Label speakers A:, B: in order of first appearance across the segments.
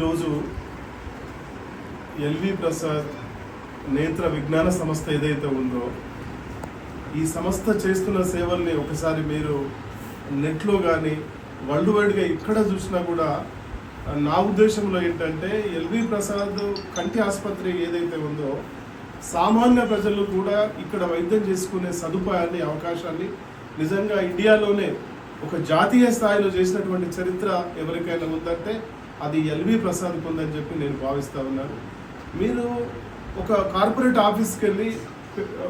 A: ఈరోజు ఎల్వి ప్రసాద్ నేత్ర విజ్ఞాన సంస్థ ఏదైతే ఉందో ఈ సంస్థ చేస్తున్న సేవల్ని ఒకసారి మీరు నెట్లో కానీ వరల్డ్ వైడ్గా ఎక్కడ చూసినా కూడా నా ఉద్దేశంలో ఏంటంటే ఎల్వి ప్రసాద్ కంటి ఆసుపత్రి ఏదైతే ఉందో సామాన్య ప్రజలు కూడా ఇక్కడ వైద్యం చేసుకునే సదుపాయాన్ని అవకాశాన్ని నిజంగా ఇండియాలోనే ఒక జాతీయ స్థాయిలో చేసినటువంటి చరిత్ర ఎవరికైనా ఉందంటే అది ఎల్వి ప్రసాద్కి ఉందని చెప్పి నేను భావిస్తూ ఉన్నాను. మీరు ఒక కార్పొరేట్ ఆఫీస్కి వెళ్ళి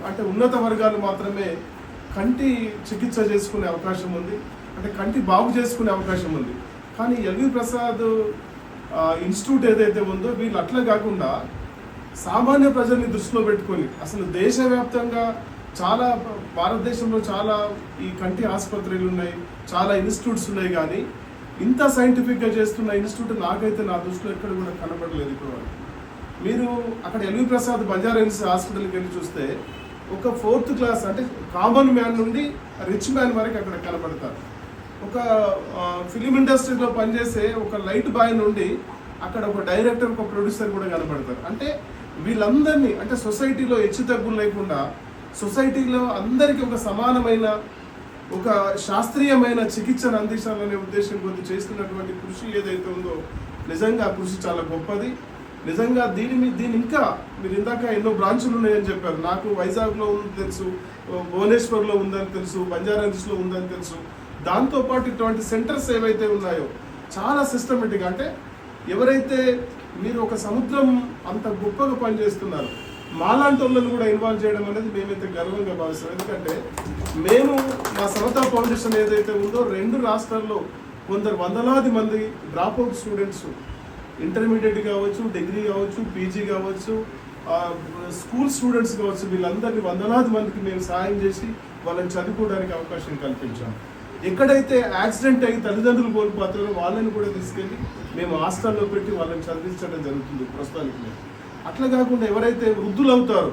A: అంటే ఉన్నత వర్గాలు మాత్రమే కంటి చికిత్స చేసుకునే అవకాశం ఉంది అంటే కంటి బాగు చేసుకునే అవకాశం ఉంది. కానీ ఎల్వి ప్రసాద్ ఇన్స్టిట్యూట్ ఏదైతే ఉందో వీళ్ళు అట్లా కాకుండా సామాన్య ప్రజల్ని దృష్టిలో పెట్టుకొని అసలు దేశవ్యాప్తంగా చాలా భారతదేశంలో చాలా ఈ కంటి ఆసుపత్రులు ఉన్నాయి చాలా ఇన్స్టిట్యూట్స్ ఉన్నాయి కానీ ఇంత సైంటిఫిక్గా చేస్తున్న ఇన్స్టిట్యూట్ నాకైతే నా దృష్టిలో ఎక్కడ కూడా కనబడలేదు ఇప్పుడు మీరు అక్కడ ఎల్వి ప్రసాద్ బంజారా హిల్స్ హాస్పిటల్కి వెళ్ళి చూస్తే ఒక ఫోర్త్ క్లాస్ అంటే కామన్ మ్యాన్ నుండి రిచ్ మ్యాన్ వరకు అక్కడ కనబడతారు. ఒక ఫిలిం ఇండస్ట్రీలో పనిచేసే ఒక లైట్ బాయ్ నుండి అక్కడ ఒక డైరెక్టర్ ఒక ప్రొడ్యూసర్ కూడా కనబడతారు. అంటే వీళ్ళందరినీ అంటే సొసైటీలో హెచ్చు తగ్గులు లేకుండా సొసైటీలో అందరికీ ఒక సమానమైన ఒక శాస్త్రీయమైన చికిత్సను అందించాలనే ఉద్దేశం కొద్ది చేస్తున్నటువంటి కృషి ఏదైతే ఉందో నిజంగా కృషి చాలా గొప్పది. నిజంగా దీని మీద దీని ఇంకా మీరు ఇందాక ఎన్నో బ్రాంచులు ఉన్నాయని చెప్పారు. నాకు వైజాగ్లో ఉంది తెలుసు భువనేశ్వర్లో ఉందని తెలుసు బంజారాహిల్స్లో ఉందని తెలుసు. దాంతోపాటు ఇటువంటి సెంటర్స్ ఏవైతే ఉన్నాయో చాలా సిస్టమేటిక్ అంటే ఎవరైతే మీరు ఒక సముద్రం అంత గొప్పగా పనిచేస్తున్నారు మాలాంటి వాళ్ళని కూడా ఇన్వాల్వ్ చేయడం అనేది మేమైతే గర్వంగా భావిస్తాం ఎందుకంటే మేము మా సమతా ఫౌండేషన్ ఏదైతే ఉందో రెండు రాష్ట్రాల్లో కొందరు వందలాది మంది డ్రాప్ అవుట్ స్టూడెంట్స్ ఇంటర్మీడియట్ కావచ్చు డిగ్రీ కావచ్చు పీజీ కావచ్చు స్కూల్ స్టూడెంట్స్ కావచ్చు వీళ్ళందరినీ వందలాది మందికి మేము సాయం చేసి వాళ్ళని చదువుకోవడానికి అవకాశం కల్పించాం. ఎక్కడైతే యాక్సిడెంట్ అయ్యి తల్లిదండ్రులు కోల్పోతారో వాళ్ళని కూడా తీసుకెళ్ళి మేము హాస్టల్లో పెట్టి వాళ్ళని చదివించడం జరుగుతుంది ప్రస్తుతానికి. మేము అట్లా కాకుండా ఎవరైతే వృద్ధులు అవుతారో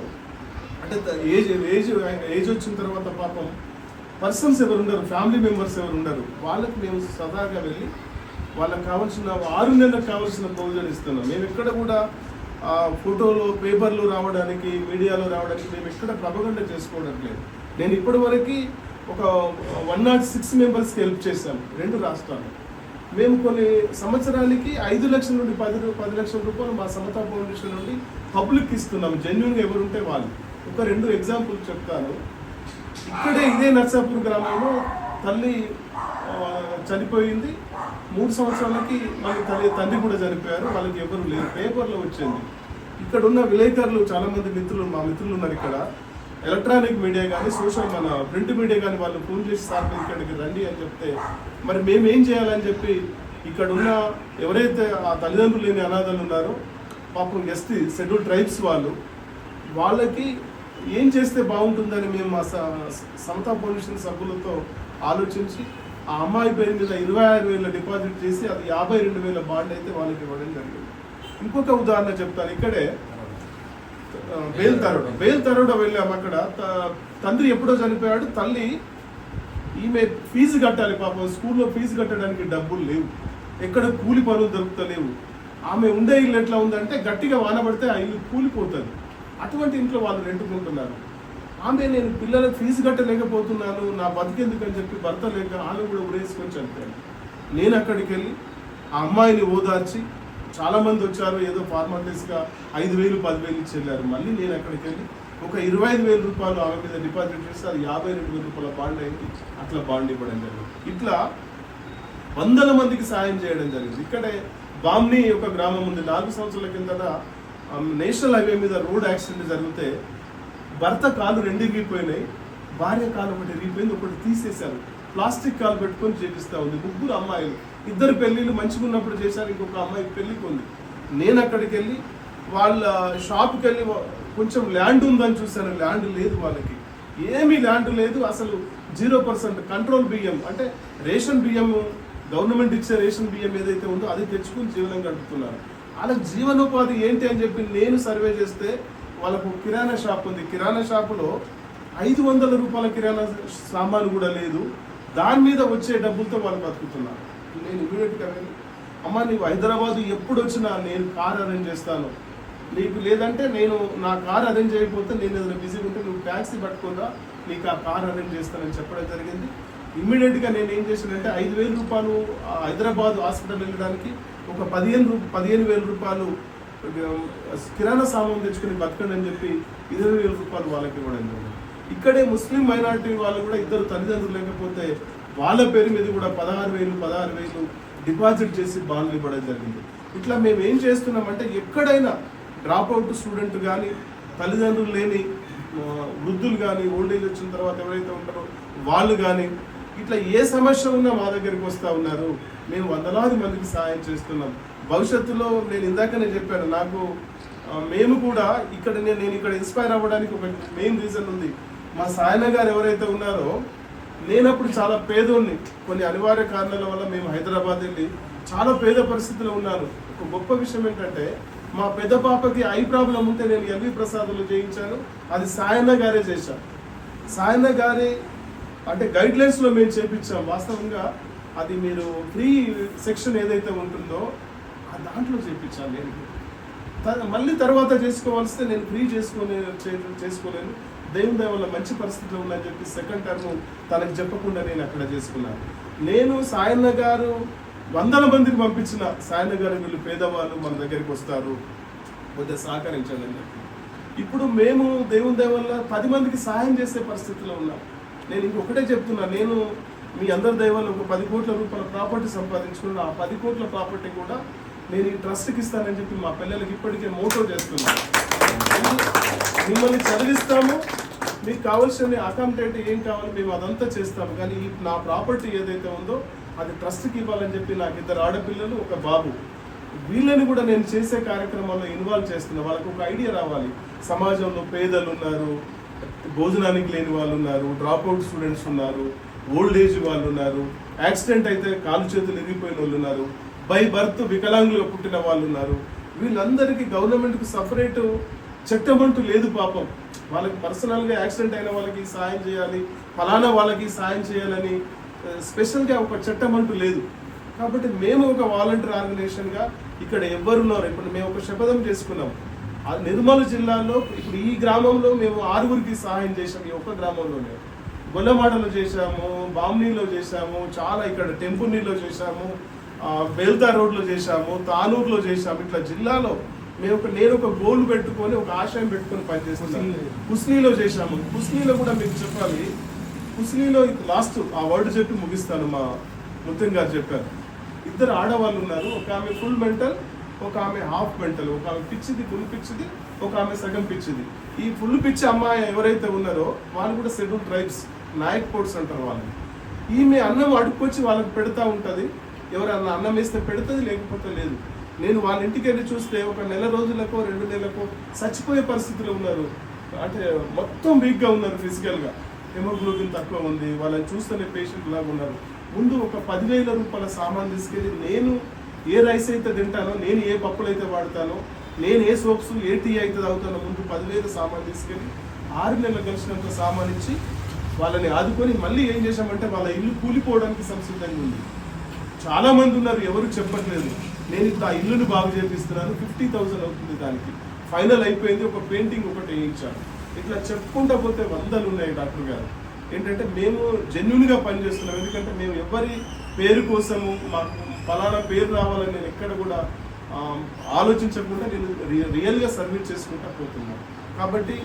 A: అంటే ఏజ్ ఏజ్ ఏజ్ వచ్చిన తర్వాత పాపం పర్సన్స్ ఎవరు ఉండరు ఫ్యామిలీ మెంబర్స్ ఎవరు ఉండరు వాళ్ళకి మేము సదాగా వెళ్ళి వాళ్ళకి కావాల్సిన ఆరు నెలలకు కావాల్సిన భోజనం ఇస్తున్నాం. మేము ఎక్కడ కూడా ఆ, ఫోటోలు పేపర్లు రావడానికి మీడియాలో రావడానికి మేము ఎక్కడ ప్రభగండ చేసుకోవడం లేదు. నేను ఇప్పటివరకు ఒక వన్ నాట్ సిక్స్ మెంబర్స్కి హెల్ప్ చేశాను రెండు రాష్ట్రాలు మేము కొన్ని సంవత్సరానికి ఐదు లక్షల నుండి పది పది లక్షల రూపాయలు మా సమతా ఫౌండేషన్ నుండి పబ్లిక్ ఇస్తున్నాం. జెన్యున్గా ఎవరుంటే వాళ్ళు. ఒక రెండు ఎగ్జాంపుల్ చెప్తాను. ఇక్కడే ఇదే నర్సాపూర్ గ్రామంలో తల్లి చనిపోయింది. మూడు సంవత్సరాలకి మళ్ళీ తల్లి తండ్రి కూడా చనిపోయారు. వాళ్ళకి ఎవరు లేరు. పేపర్లో వచ్చింది. ఇక్కడ ఉన్న విలేకరులు చాలామంది మిత్రులు మా మిత్రులు ఉన్నారు ఇక్కడ. ఎలక్ట్రానిక్ మీడియా కానీ సోషల్ మన ప్రింట్ మీడియా కానీ వాళ్ళు ఫోన్ చేసి సార్ ఇక్కడికి రండి అని చెప్తే మరి మేమేం చేయాలని చెప్పి ఇక్కడ ఉన్న ఎవరైతే ఆ తల్లిదండ్రులు లేని అనాథలు ఉన్నారో పాపం ఎస్టీ షెడ్యూల్ ట్రైబ్స్ వాళ్ళు వాళ్ళకి ఏం చేస్తే బాగుంటుందని మేము మా స- సమతా ఫౌండేషన్ సభ్యులతో ఆలోచించి ఆ అమ్మాయి పేరు మీద ఇరవై ఆరు వేల డిపాజిట్ చేసి అది యాభై రెండు వేల బాండ్ అయితే వాళ్ళకి ఇవ్వడం జరిగింది. ఇంకొక ఉదాహరణ చెప్తాను. ఇక్కడే ఆ, బేల్ తరోడ బేల్ తరోడ వెళ్ళాము అక్కడ. త- తండ్రి ఎప్పుడో చనిపోయాడు. తల్లి ఈమె ఫీజు కట్టాలి పాపం. స్కూల్లో ఫీజు కట్టడానికి డబ్బులు లేవు. ఎక్కడ కూలి పనులు దొరుకుతలేవు. ఆమె ఉండే ఇల్లు ఎట్లా ఉందంటే గట్టిగా వాన పడితే ఆ ఇల్లు కూలిపోతుంది. అటువంటి ఇంట్లో వాళ్ళు రెంటుకుంటున్నారు. ఆమె నేను పిల్లలకు ఫీజు కట్టలేకపోతున్నాను. నా బతికెందుకు అని చెప్పి భర్త లేక ఆమె కూడా ఉరేసుకొని చనిపోయాను నేను అక్కడికి వెళ్ళి ఆ అమ్మాయిని ఓదార్చి చాలా మంది వచ్చారు ఏదో ఫార్మాలిటీస్గా ఐదు వేలు పదివేలు ఇచ్చి వెళ్ళారు మళ్ళీ నేను అక్కడికి వెళ్ళి ఒక ఇరవై ఐదు వేల రూపాయలు ఆమె మీద డిపాజిట్ చేస్తే అది యాభై రెండు వేల రూపాయల బాండ్ అయింది. అట్లా బాండ్ ఇవ్వడం జరిగింది. ఇట్లా వందల మందికి సాయం చేయడం జరిగింది. ఇక్కడే బామ్ని ఒక గ్రామం ఉంది. నాలుగు సంవత్సరాల కిందట నేషనల్ హైవే మీద రోడ్ యాక్సిడెంట్ జరిగితే భర్త కాలు రెండు ఇరిగిపోయినాయి భార్య కాలు ఒకటి ఇరిగిపోయింది ఒకటి తీసేశారు. ప్లాస్టిక్ కాలు పెట్టుకొని చేపిస్తూ ఉంది. ముగ్గురు అమ్మాయిలు. ఇద్దరు పెళ్ళిళ్ళు మంచిగా ఉన్నప్పుడు చేశారు ఇంకొక అమ్మాయి పెళ్ళికి ఉంది నేను అక్కడికి వెళ్ళి వాళ్ళ షాప్కి వెళ్ళి కొంచెం ల్యాండ్ ఉందని చూశాను ల్యాండ్ లేదు వాళ్ళకి. ఏమీ ల్యాండ్ లేదు అసలు జీరో పర్సెంట్ కంట్రోల్ బియ్యం అంటే రేషన్ బియ్యం గవర్నమెంట్ ఇచ్చే రేషన్ బియ్యం ఏదైతే ఉందో అది తెచ్చుకుని జీవనం గడుపుతున్నారు. వాళ్ళకి జీవనోపాధి ఏంటి అని చెప్పి నేను సర్వే చేస్తే వాళ్ళకు కిరాణా షాప్ ఉంది. కిరాణా షాపులో ఐదు వందల రూపాయల కిరాణా సామాను కూడా లేదు. దాని మీద వచ్చే డబ్బులతో వాళ్ళు బతుకుతున్నారు. నేను ఇమీడియట్గా వెళ్ళి అమ్మ నీవు హైదరాబాద్ ఎప్పుడు వచ్చినా నేను కార్ అరేంజ్ చేస్తాను. నీకు లేదంటే నేను నా కార్ అరేంజ్ చేయకపోతే నేను ఏదైనా బిజీగా ఉంటే నువ్వు ట్యాక్సీ పట్టుకుందా నీకు ఆ కార్ అరేంజ్ చేస్తానని చెప్పడం జరిగింది. ఇమ్మీడియట్గా నేను ఏం చేశానంటే ఐదు వేల రూపాయలు హైదరాబాద్ హాస్పిటల్ వెళ్ళడానికి ఒక పదిహేను రూ పదిహేను వేల రూపాయలు కిరాణా సామాన్ తెచ్చుకుని బతకండి అని చెప్పి ఇరవై వేల రూపాయలు వాళ్ళకి ఇవ్వడం జరిగింది. ఇక్కడే ముస్లిం మైనారిటీ వాళ్ళు కూడా ఇద్దరు తల్లిదండ్రులు లేకపోతే వాళ్ళ పేరు మీద కూడా పదహారు వేలు పదహారు వేలు డిపాజిట్ చేసి బాండ్లు ఇవ్వడం జరిగింది. ఇట్లా మేము ఏం చేస్తున్నామంటే ఎక్కడైనా డ్రాప్ అవుట్ స్టూడెంట్ కానీ తల్లిదండ్రులు లేని వృద్ధులు కానీ ఓల్డేజ్ వచ్చిన తర్వాత ఎవరైతే ఉంటారో వాళ్ళు కానీ ఇట్లా ఏ సమస్య ఉన్నా మా దగ్గరికి వస్తూ ఉన్నారు. మేము వందలాది మందికి సహాయం చేస్తున్నాం. భవిష్యత్తులో నేను ఇందాకనే చెప్పాను నాకు మేము కూడా ఇక్కడ నేను నేను ఇక్కడ ఇన్స్పైర్ అవ్వడానికి ఒక మెయిన్ రీజన్ ఉంది. మా సాయన గారు ఎవరైతే ఉన్నారో నేనప్పుడు చాలా పేదోడిని కొన్ని అనివార్య కారణాల వల్ల మేము హైదరాబాద్ వెళ్ళి చాలా పేద పరిస్థితిలో ఉన్నాను ఒక గొప్ప విషయం ఏంటంటే మా పెద్ద పాపకి ఐ ప్రాబ్లం ఉంటే నేను ఎల్వి ప్రసాద్లో చేయించాను అది సాయన్న గారే చేశాను సాయన్న గారి అంటే గైడ్లైన్స్లో మేము చేపించాం. వాస్తవంగా అది మీరు ఫ్రీ సెక్షన్ ఏదైతే ఉంటుందో ఆ దాంట్లో చేపించాను నేను మళ్ళీ తర్వాత చేసుకోవాల్స్తే నేను ఫ్రీ చేసుకునే చేసుకోలేను. దేవుని దయ వల్ల మంచి పరిస్థితిలో ఉందని చెప్పి సెకండ్ టర్మ్ తనకు చెప్పకుండా నేను అక్కడ చేసుకున్నాను. నేను సాయన్న గారు వందల మందికి పంపించిన సాయన్న గారు వీళ్ళు పేదవాళ్ళు మన దగ్గరికి వస్తారు. కొద్దిగా సహకరించండి అని చెప్పి. ఇప్పుడు మేము దేవుని దయ వల్ల పది మందికి సహాయం చేసే పరిస్థితిలో ఉన్నాం. నేను ఇంకొకటే చెప్తున్నా నేను మీ అందరి దయ ఒక పది కోట్ల రూపాయల ప్రాపర్టీ సంపాదించుకున్న ఆ పది కోట్ల ప్రాపర్టీ కూడా నేను ఈ ట్రస్ట్కి ఇస్తానని చెప్పి మా పిల్లలకి ఇప్పటికే మోటో చేస్తున్నాను మిమ్మల్ని చదివిస్తాము. మీకు కావాల్సిన అకామిడేట్ ఏం కావాలి మేము అదంతా చేస్తాము. కానీ ఈ నా ప్రాపర్టీ ఏదైతే ఉందో అది ట్రస్ట్కి ఇవ్వాలని చెప్పి నాకు ఇద్దరు ఆడపిల్లలు ఒక బాబు. వీళ్ళని కూడా నేను చేసే కార్యక్రమాల్లో ఇన్వాల్వ్ చేస్తున్నా. వాళ్ళకు ఒక ఐడియా రావాలి. సమాజంలో పేదలు ఉన్నారు భోజనానికి లేని వాళ్ళు ఉన్నారు డ్రాప్ అవుట్ స్టూడెంట్స్ ఉన్నారు ఓల్డ్ ఏజ్ వాళ్ళు ఉన్నారు యాక్సిడెంట్ అయితే కాలు చేతులు ఇరిగిపోయిన వాళ్ళు ఉన్నారు. బై బర్త్ వికలాంగులుగా పుట్టిన వాళ్ళు ఉన్నారు. వీళ్ళందరికీ గవర్నమెంట్కి సపరేట్ చట్టం అంటూ లేదు పాపం. వాళ్ళకి పర్సనల్గా యాక్సిడెంట్ అయిన వాళ్ళకి సాయం చేయాలి ఫలానా వాళ్ళకి సాయం చేయాలని స్పెషల్గా ఒక చట్టం అంటూ లేదు. కాబట్టి మేము ఒక వాలంటీర్ ఆర్గనైజేషన్గా ఇక్కడ ఎవరున్నారు ఇప్పుడు మేము ఒక శపథం చేసుకున్నాం. ఆ నిర్మల్ జిల్లాలో ఇప్పుడు ఈ గ్రామంలో మేము ఆరుగురికి సహాయం చేసాం ఈ ఒక్క గ్రామంలోనే. గొల్లమాటలో చేశాము బామ్నీలో చేశాము చాలా ఇక్కడ టెంపుల్నీలో చేశాము. బేల్తా రోడ్లో చేశాము తానూరులో చేశాము. ఇట్లా జిల్లాలో మేము ఒక నేను ఒక గోల్ పెట్టుకొని ఒక ఆశయం పెట్టుకొని పనిచేస్తున్నాను కుస్నీలో చేశాము. కుస్నీలో కూడా మీకు చెప్పాలి. కుస్నీలో లాస్ట్ ఆ వర్డ్ చెప్పి ముగిస్తాను మా ముత్యం గారు చెప్పారు. ఇద్దరు ఆడవాళ్ళు ఉన్నారు. ఒక ఆమె ఫుల్ మెంటల్ ఒక ఆమె హాఫ్ మెంటల్ ఒక ఆమె పిచ్చిది ఫుల్ పిచ్చిది ఒక ఆమె సగం పిచ్చిది. ఈ ఫుల్ పిచ్చి అమ్మాయి ఎవరైతే ఉన్నారో వాళ్ళు కూడా షెడ్యూల్ ట్రైబ్స్ నాయక్ పోర్ట్స్ అంటారు వాళ్ళని. ఈమె అన్నం అడుక్కొచ్చి వాళ్ళకి పెడతా ఉంటుంది. ఎవరన్నా అన్నం వేస్తే పెడుతుంది లేకపోతే లేదు. నేను వాళ్ళ ఇంటికి వెళ్ళి చూస్తే ఒక నెల రోజులకో రెండు నెలలకో చచ్చిపోయే పరిస్థితిలో ఉన్నారు. అంటే మొత్తం వీక్గా ఉన్నారు ఫిజికల్గా హెమోగ్లోబిన్ తక్కువ ఉంది వాళ్ళని చూస్తేనే పేషెంట్ లాగా ఉన్నారు. ముందు ఒక పదివేల రూపాయల సామాన్ తీసుకెళ్ళి నేను ఏ రైస్ అయితే తింటానో నేను ఏ పప్పులు అయితే వాడతానో నేను ఏ సోప్స్ ఏ టీ అయితే తాగుతానో ముందు పదివేల సామాన్ తీసుకెళ్ళి ఆరు నెలలు కలిసినంత సామాన్ ఇచ్చి వాళ్ళని ఆదుకొని మళ్ళీ ఏం చేశామంటే వాళ్ళ ఇల్లు కూలిపోవడానికి సంసిద్ధంగా ఉంది. చాలామంది ఉన్నారు ఎవరు చెప్పట్లేదు. నేను ఇట్లా ఇల్లును ఇల్లుని బాగు చేపిస్తున్నాను ఫిఫ్టీ థౌసండ్ అవుతుంది దానికి. ఫైనల్ అయిపోయింది ఒక పెయింటింగ్ ఒకటి వేయించాను. ఇట్లా చెప్పుకుంటా పోతే వందలు ఉన్నాయి డాక్టర్ గారు. ఏంటంటే మేము జెన్యున్గా పనిచేస్తున్నాం. ఎందుకంటే మేము ఎవరి పేరు కోసము మాకు ఫలానా పేరు రావాలని నేను ఎక్కడ కూడా ఆలోచించకుండా నేను రి- సర్వీస్ చేసుకుంటా పోతున్నాను కాబట్టి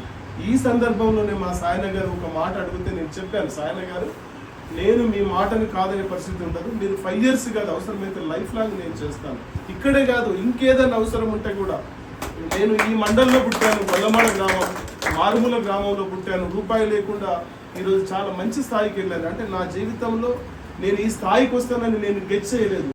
A: ఈ సందర్భంలోనే మా సాయన గారు ఒక మాట అడిగితే నేను చెప్పాను. సాయన గారు నేను మీ మాటని కాదనే పరిస్థితి ఉండదు. మీరు ఫైవ్ ఇయర్స్ కాదు అవసరమైతే లైఫ్ లాంగ్ నేను చేస్తాను. ఇక్కడే కాదు ఇంకేదైనా అవసరం ఉంటే కూడా నేను ఈ మండలంలో పుట్టాను గొల్లమాడ గ్రామం మారుమూల గ్రామంలో పుట్టాను. రూపాయి లేకుండా ఈరోజు చాలా మంచి స్థాయికి వెళ్ళాను. అంటే నా జీవితంలో నేను ఈ స్థాయికి వస్తానని నేను గెట్ చేయలేదు.